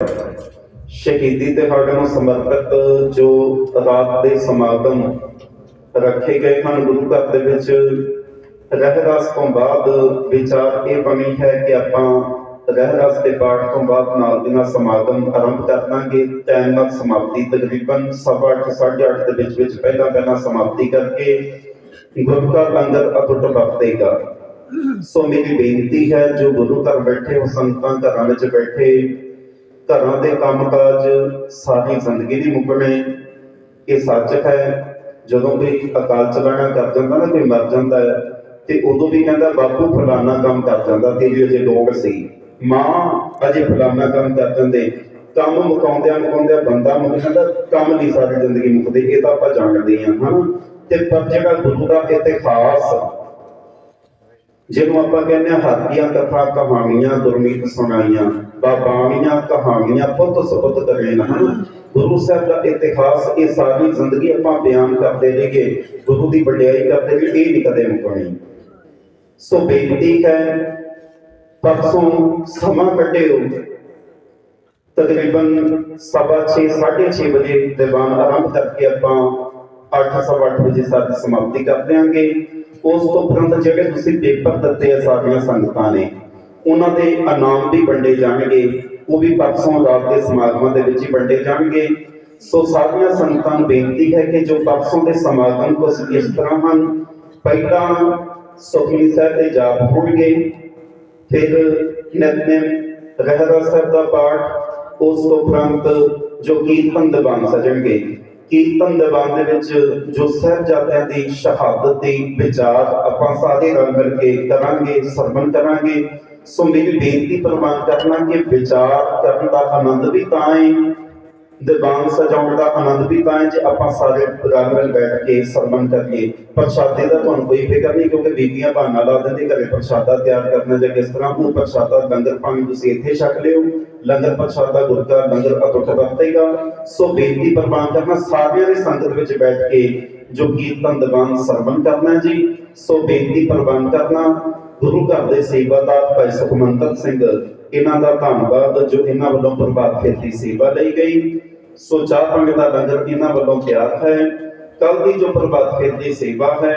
ਸ਼ਹੀਦੀ ਦਿਹਾੜੇ ਨੂੰ ਸਮਰਪਿਤ ਜੋ ਰਾਤ ਦੇ ਸਮਾਗਮ ਰੱਖੇ ਗਏ ਹਨ ਗੁਰੂ ਘਰ ਦੇ ਵਿੱਚ ਰਹਿਰਾਸ ਤੋਂ ਬਾਅਦ ਵਿਚਾਰ ਇਹ ਬਣੀ ਹੈ ਕਿ ਆਪਾਂ ਰਹਿਰਾਸ ਦੇ ਪਾਠ ਤੋਂ ਬਾਅਦ ਨਾਲ ਦੀ ਨਾਲ ਸਮਾਗਮ ਆਰੰਭ ਕਰ ਦਾਂਗੇ। ਟਾਈਮ ਨਾਲ ਸਮਾਪਤੀ ਤਕਰੀਬਨ ਸਵਾ ਅੱਠ, ਸਾਢੇ ਅੱਠ ਦੇ ਵਿੱਚ ਵਿੱਚ ਪਹਿਲਾਂ ਪਹਿਲਾਂ ਸਮਾਪਤੀ ਕਰਕੇ ਗੁਰੂ ਘਰ ਲੰਗਰ ਅਟੁੱਟ ਵਰਤੇਗਾ। ਸੋ ਮੇਰੀ ਬੇਨਤੀ ਹੈ ਜੋ ਗੁਰੂ ਘਰ ਬੈਠੇ ਹੋ ਸੰਤਾਂ ਘਰਾਂ ਵਿੱਚ ਬੈਠੇ ਘਰਾਂ ਦੇ ਕੰਮਕਾਜ ਸਾਰੀ ਜ਼ਿੰਦਗੀ ਦੀ ਮੁਕਣੇ ਇਹ ਸੱਚ ਹੈ, ਜਦੋਂ ਕੋਈ ਅਕਾਲ ਚਲਾਣਾ ਕਰ ਜਾਂਦਾ ਨਾ, ਕੋਈ ਮਰ ਜਾਂਦਾ ਹੈ, ਤੇ ਉਦੋਂ ਵੀ ਕਹਿੰਦਾ, ਬਾਪੂ, ਫਲਾਨਾ ਕੰਮ ਕਰ ਜਾਂਦਾ, ਤੇਰੀ ਅਜੇ ਲੋਕ ਸੀ। ਮਾਂ ਅਜੇ ਫਲਾਨਾ ਕੰਮ ਕਰ ਜਾਂਦੇ। ਕੰਮ ਮੁਕਾਉਂਦਿਆਂ ਮੁਕਾਉਂਦਿਆਂ ਬੰਦਾ ਮੁੱਕ ਜਾਂਦਾ, ਕੰਮ ਨਹੀਂ ਸਾਰੀ ਜ਼ਿੰਦਗੀ ਮੁੱਕਦੇ, ਇਹ ਤਾਂ ਆਪਾਂ ਜਾਣਦੇ ਹਾਂ ਹਨਾ? ਤੇ ਪਰ ਜਿਹੜਾ ਗੁਰੂ ਦਾ ਇਤਿਹਾਸ ਜਿਹਨੂੰ ਆਪਾਂ ਕਹਿੰਦੇ ਹਾਂ ਹਾਦੀਆਂ ਕਥਾ ਕਹਾਣੀਆਂ ਗੁਰਮੀਤ ਸੁਣਾਈਆਂ ਬਾਬਾਣੀਆਂ ਕਹਾਣੀਆਂ ਪੁੱਤ ਸੁਪੁੱਤ ਕਰੇ ਨਾ। ਗੁਰੂ ਸਾਹਿਬ ਦਾ ਇਤਿਹਾਸ, ਇਹ ਸਾਰੀ ਜ਼ਿੰਦਗੀ ਆਪਾਂ ਬਿਆਨ ਕਰਦੇ ਰਹੀਏ ਗੁਰੂ ਦੀ ਵਡਿਆਈ ਕਰਦੇ ਰਹੀਏ ਇਹ ਨਹੀਂ ਕਦੇ ਮੁਕਣੀ। ਸੋ ਬੇਨਤੀ ਹੈ, ਪਰਸੋਂ ਸਮਾਂ ਕੱਢਿਓ। ਤਕਰੀਬਨ ਸਵਾ 6 6:30 ਵਜੇ ਦੀਵਾਨ ਆਰੰਭ ਕਰਕੇ ਆਪਾਂ 8:30 ਵਜੇ ਸਾਡੀ ਸਮਾਪਤੀ ਕਰ ਦਿਆਂਗੇ। ਉਸ ਤੋਂ ਉਪਰੰਤ ਜਿਹੜੇ ਤੁਸੀਂ ਪੇਪਰ ਦਿੱਤੇ ਆ ਸਾਡੀਆਂ ਸੰਗਤਾਂ ਨੇ, ਉਹਨਾਂ ਦੇ ਇਨਾਮ ਵੀ ਵੰਡੇ ਜਾਣਗੇ। ਉਹ ਵੀ ਪਰਸੋਂ ਰਾਤ ਦੇ ਸਮਾਗਮਾਂ ਦੇ ਵਿੱਚ ਹੀ ਵੰਡੇ ਜਾਣਗੇ। ਸੋ ਸਾਰੀਆਂ ਸੰਗਤਾਂ ਨੂੰ ਬੇਨਤੀ ਹੈ ਕਿ ਜੋ ਪਰਸੋਂ ਦੇ ਸਮਾਗਮ ਕੁਝ ਇਸ ਤਰ੍ਹਾਂ ਹਨ। ਪਹਿਲਾਂ ਸੁਖਮਨੀ ਸਾਹਿਬ ਦੇ ਜਾਪ ਹੋਣਗੇ, ਫਿਰ ਨਿਤਨੇਮ ਰਹਿਰਾ ਸਾਹਿਬ ਦਾ ਪਾਠ, ਉਸ ਤੋਂ ਉਪਰੰਤ ਜੋ ਕੀਰਤਨ ਦੀਵਾਨ ਸਜਣਗੇ। ਕੀਰਤਨ ਦਰਬਾਰ ਦੇ ਵਿੱਚ ਜੋ ਸਾਹਿਬਜ਼ਾਦਿਆਂ ਦੀ ਸ਼ਹਾਦਤ ਦੇ ਵਿਚਾਰ ਆਪਾਂ ਸਾਰੇ ਰਲ ਮਿਲ ਕੇ ਕਰਾਂਗੇ, ਸਰਵਣ ਕਰਾਂਗੇ। ਸੋ ਮੇਰੀ ਬੇਨਤੀ ਪ੍ਰਵਾਨ ਕਰਨਾ ਕਿ ਵਿਚਾਰ ਕਰਨ ਦਾ ਆਨੰਦ ਵੀ ਤਾਂ ਹੈ ਦੀਵਾਨ ਸਜਾਉਣ ਦਾ ਆਨੰਦ ਵੀ ਤਾਂ ਜੇ ਆਪਾਂ ਸਾਰੇ ਰਲ ਮਿਲ ਬੈਠ ਕੇ ਸਰਵਣ ਕਰੀਏ, ਪ੍ਰਸ਼ਾਦੇ ਦਾ ਤੁਹਾਨੂੰ ਕੋਈ ਫਿਕਰ ਨਹੀਂ, ਕਿਉਂਕਿ ਬੀਬੀਆਂ ਬਹਾਨਾ ਲਾ ਦਿੰਦੇ ਘਰੇ ਪ੍ਰਸ਼ਾਦਾ ਤਿਆਰ ਕਰਨਾ ਜਾਂ ਕਿਸ ਤਰ੍ਹਾਂ ਉਹ ਪ੍ਰਸ਼ਾਦਾ ਲੰਗਰ ਪਾਣੀ ਤੁਸੀਂ ਇੱਥੇ ਛਕ ਲਿਓ, ਲੰਗਰ ਪ੍ਰਸ਼ਾਦਾ ਗੁਰਦਾ ਲੰਗਰ ਅਟੁੱਟ ਵਰਤੇਗਾ ਸੋ ਬੇਨਤੀ ਪ੍ਰਵਾਨ ਕਰਨਾ, ਸਾਰਿਆਂ ਦੀ ਸੰਗਤ ਵਿੱਚ ਬੈਠ ਕੇ ਜੋ ਕੀਰਤਨ, ਦੀਵਾਨ ਸਰਵਣ ਕਰਨਾ ਜੀ। ਸੋ ਬੇਨਤੀ ਪ੍ਰਵਾਨ ਕਰਨਾ ਗੁਰੂ ਘਰ ਦੇ ਸੇਵਾਦਾਰ ਭਾਈ ਸੁਖਮੰਤਰ ਸਿੰਘ, ਇਹਨਾਂ ਦਾ ਧੰਨਵਾਦ ਜੋ ਇਹਨਾਂ ਵੱਲੋਂ ਪ੍ਰਭਾਤ ਖੇਤੀ ਸੇਵਾ ਲਈ ਗਈ। ਸੋ ਚਾਹ ਪੰਗ ਦਾ ਲੰਗਰ ਇਹਨਾਂ ਵੱਲੋਂ ਤਿਆਰ ਹੈ। ਕੱਲ ਦੀ ਜੋ ਪ੍ਰਭਾਤ ਖੇਤੀ ਸੇਵਾ ਹੈ